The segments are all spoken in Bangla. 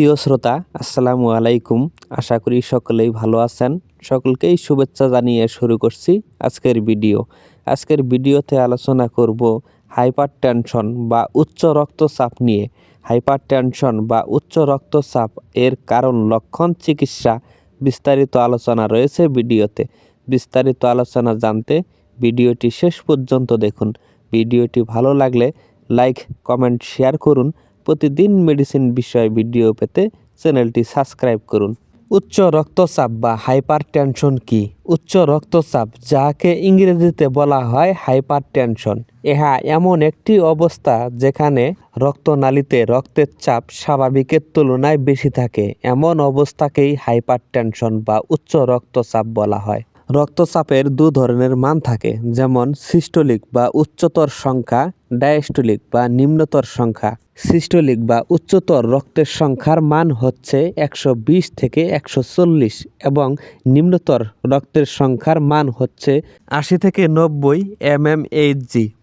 প্রিয় শ্রোতা, আসসালামু আলাইকুম। আশা করি সকলেই ভালো আছেন। সকলকেই শুভেচ্ছা জানিয়ে শুরু করছি আজকের ভিডিও। আজকের ভিডিওতে আলোচনা করব হাইপার টেনশন বা উচ্চ রক্তচাপ নিয়ে। হাইপার টেনশন বা উচ্চ রক্তচাপ এর কারণ, লক্ষণ, চিকিৎসা বিস্তারিত আলোচনা রয়েছে ভিডিওতে। বিস্তারিত আলোচনা জানতে ভিডিওটি শেষ পর্যন্ত দেখুন। ভিডিওটি ভালো লাগলে লাইক, কমেন্ট, শেয়ার করুন। প্রতিদিন মেডিসিন বিষয়ে ভিডিও পেতে চ্যানেলটি সাবস্ক্রাইব করুন। উচ্চ রক্তচাপ বা হাইপার টেনশন কি? উচ্চ রক্তচাপ, যাকে ইংরেজিতে বলা হয় হাইপার টেনশন ইহা এমন একটি অবস্থা যেখানে রক্তনালীতে রক্তের চাপ স্বাভাবিকের তুলনায় বেশি থাকে। এমন অবস্থাকেই হাইপার টেনশন বা উচ্চ রক্তচাপ বলা হয়। রক্তচাপের দু ধরনের মান থাকে, যেমন সিস্টোলিক বা উচ্চতর সংখ্যা, ডায়াস্টোলিক বা নিম্নতর সংখ্যা। সিস্টোলিক বা উচ্চতর রক্তের সংখ্যার মান হচ্ছে একশো বিশ থেকে একশো চল্লিশ এবং নিম্নতর রক্তের সংখ্যার মান হচ্ছে আশি থেকে নব্বই এম এম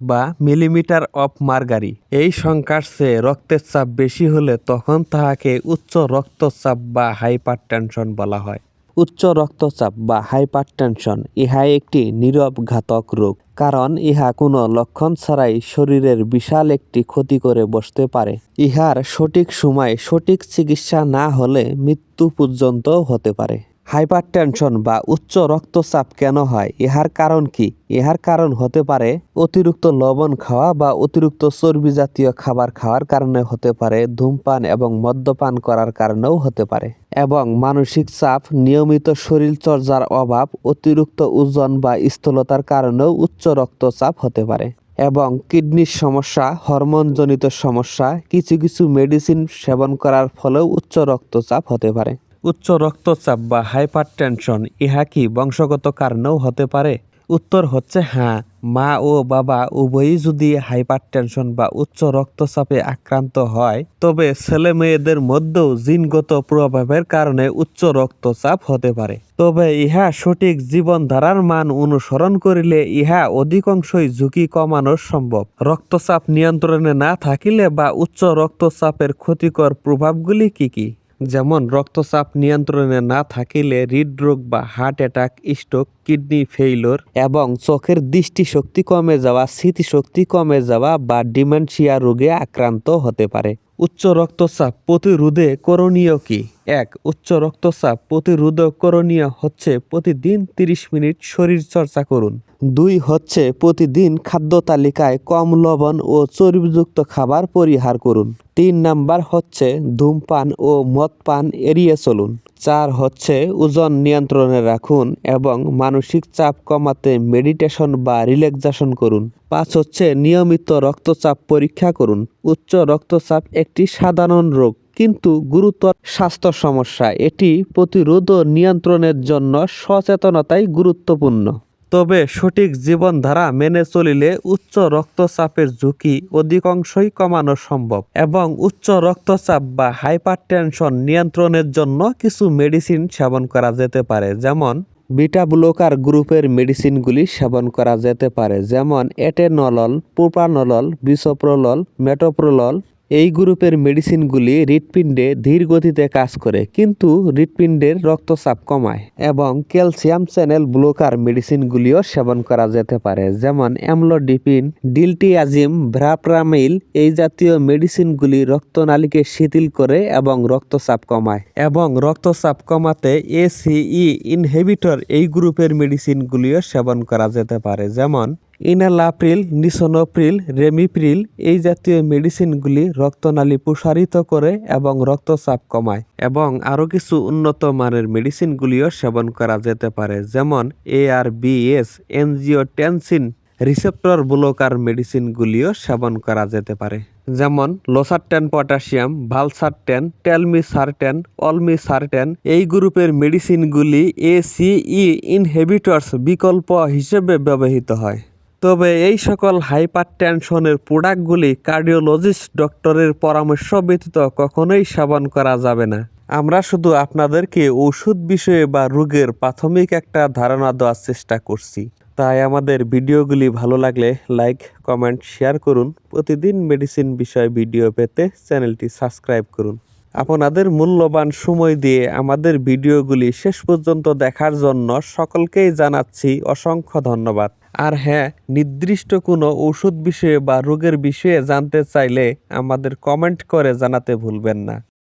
বা মিলিমিটার অফ মার্গারি। এই সংখ্যার চেয়ে রক্তের চাপ বেশি হলে তখন তাহাকে উচ্চ রক্তচাপ বা হাইপার টেনশন বলা হয়। উচ্চ রক্তচাপ বা হাইপারটেনশন ইহা একটি নীরব ঘাতক রোগ। কারণ ইহা কোনো লক্ষণ ছাড়াই শরীরের বিশাল একটি ক্ষতি করে বসতে পারে। ইহার সঠিক সময় সঠিক চিকিৎসা না হলে মৃত্যু পর্যন্ত হতে পারে। হাইপারটেনশন বা উচ্চ রক্তচাপ কেন হয়? ইহার কারণ কি? ইহার কারণ হতে পারে অতিরিক্ত লবণ খাওয়া বা অতিরিক্ত চর্বি জাতীয় খাবার খাওয়ার কারণে হতে পারে, ধূমপান এবং মদ্যপান করার কারণেও হতে পারে। এবং মানসিক চাপ, নিয়মিত শরীরচর্চার অভাব, অতিরিক্ত ওজন বা স্থূলতার কারণেও উচ্চ রক্তচাপ হতে পারে এবং কিডনির সমস্যা, হরমোনজনিত সমস্যা, কিছু কিছু মেডিসিন সেবন করার ফলেও উচ্চ রক্তচাপ হতে পারে। উচ্চ রক্তচাপ বা হাইপারটেনশন ইহা কি বংশগত কারণেও হতে পারে? উত্তর হচ্ছে হ্যাঁ। মা ও বাবা উভয়ই যদি হাইপারটেনশন বা উচ্চ রক্তচাপে আক্রান্ত হয়, তবে ছেলে মেয়েদের মধ্যেও জিনগত প্রভাবের কারণে উচ্চ রক্তচাপ হতে পারে। তবে ইহা সঠিক জীবনধারার মান অনুসরণ করিলে ইহা অধিকাংশই ঝুঁকি কমানো সম্ভব। রক্তচাপ নিয়ন্ত্রণে না থাকিলে বা উচ্চ রক্তচাপের ক্ষতিকর প্রভাবগুলি কি কি? যেমন রক্তচাপ নিয়ন্ত্রণে না থাকিলে হৃদরোগ বা heart attack, stroke, kidney failure এবং চোখের দৃষ্টিশক্তি কমে যাওয়া, স্মৃতিশক্তি কমে যাওয়া বা ডিমেনশিয়া রোগে আক্রান্ত হতে পারে। উচ্চ রক্তচাপ প্রতিরোধে করণীয় কি? এক উচ্চ রক্তচাপ প্রতিরোধ করণীয় হচ্ছে প্রতিদিন তিরিশ মিনিট শরীর চর্চা করুন। দুই হচ্ছে প্রতিদিন খাদ্য তালিকায় কম লবণ ও চর্বিযুক্ত খাবার পরিহার করুন। তিন নাম্বার হচ্ছে ধূমপান ও মদপান এড়িয়ে চলুন। চার হচ্ছে ওজন নিয়ন্ত্রণে রাখুন এবং মানসিক চাপ কমাতে মেডিটেশন বা রিল্যাক্সেশন করুন। পাঁচ হচ্ছে নিয়মিত রক্তচাপ পরীক্ষা করুন। উচ্চ রক্তচাপ একটি সাধারণ রোগ। কিন্তু গুরুতর স্বাস্থ্য সমস্যা। এটি প্রতিরোধ ও নিয়ন্ত্রণের জন্য সচেতনতাই গুরুত্বপূর্ণ। তবে সঠিক জীবনধারা মেনে চলিলে উচ্চ রক্তচাপের ঝুঁকি অধিকাংশই কমানো সম্ভব এবং উচ্চ রক্তচাপ বা হাইপারটেনশন নিয়ন্ত্রণের জন্য কিছু মেডিসিন সেবন করা যেতে পারে, যেমন বিটা ব্লকার গ্রুপের মেডিসিনগুলি সেবন করা যেতে পারে, যেমন এটেনলল, প্রোপানলল, বিসোপ্রলল, মেটোপ্রোলল এই গ্রুপের মেডিসিনগুলি হৃৎপিণ্ডে ধীর গতিতে কাজ করে, কিন্তু হৃৎপিণ্ডের রক্তচাপ কমায় এবং ক্যালসিয়াম চ্যানেল ব্লকার মেডিসিনগুলিও সেবন করা যেতে পারে, যেমন অ্যামলোডিপিন, ডিলটিয়াজিম, ভ্রাপ্রামিল। এই জাতীয় মেডিসিনগুলি রক্তনালীকে শিথিল করে এবং রক্তচাপ কমায় এবং রক্তচাপ কমাতে এসিই ইনহেবিটর এই গ্রুপের মেডিসিনগুলিও সেবন করা যেতে পারে, যেমন ইনালাপ্রিল নিসোনোপ্রিল রেমিপ্রিল এই জাতীয় মেডিসিনগুলি রক্তনালী প্রসারিত করে এবং রক্তচাপ কমায় এবং আরও কিছু উন্নত মানের মেডিসিনগুলিও সেবন করা যেতে পারে, যেমন এআরবিএস এনজিওটেনসিন রিসেপ্টর ব্লকার মেডিসিনগুলিও সেবন করা যেতে পারে, যেমন লোসারটেন, পটাশিয়াম, ভালসারটেন, টেলমিসারটেন, অলমিসারটেন। এই গ্রুপের মেডিসিনগুলি এসিই ইনহেবিটর্স বিকল্প হিসেবে ব্যবহৃত হয়। তবে এই সকল হাইপার টেনশনের প্রোডাক্টগুলি কার্ডিওলজিস্ট ডক্টরের পরামর্শ ব্যতীত কখনোই সেবন করা যাবে না। আমরা শুধু আপনাদেরকে ওষুধ বিষয়ে বা রোগের প্রাথমিক একটা ধারণা দেওয়ার চেষ্টা করছি। তাই আমাদের ভিডিওগুলি ভালো লাগলে লাইক, কমেন্ট, শেয়ার করুন। প্রতিদিন মেডিসিন বিষয়ে ভিডিও পেতে চ্যানেলটি সাবস্ক্রাইব করুন। আপনাদের মূল্যবান সময় দিয়ে আমাদের ভিডিওগুলি শেষ পর্যন্ত দেখার জন্য সকলকেই জানাচ্ছি অসংখ্য ধন্যবাদ। আর হ্যাঁ নির্দিষ্ট কোনো ওষুধ বিষয়ে বা রোগের বিষয়ে জানতে চাইলে আমাদের কমেন্ট করে জানাতে ভুলবেন না।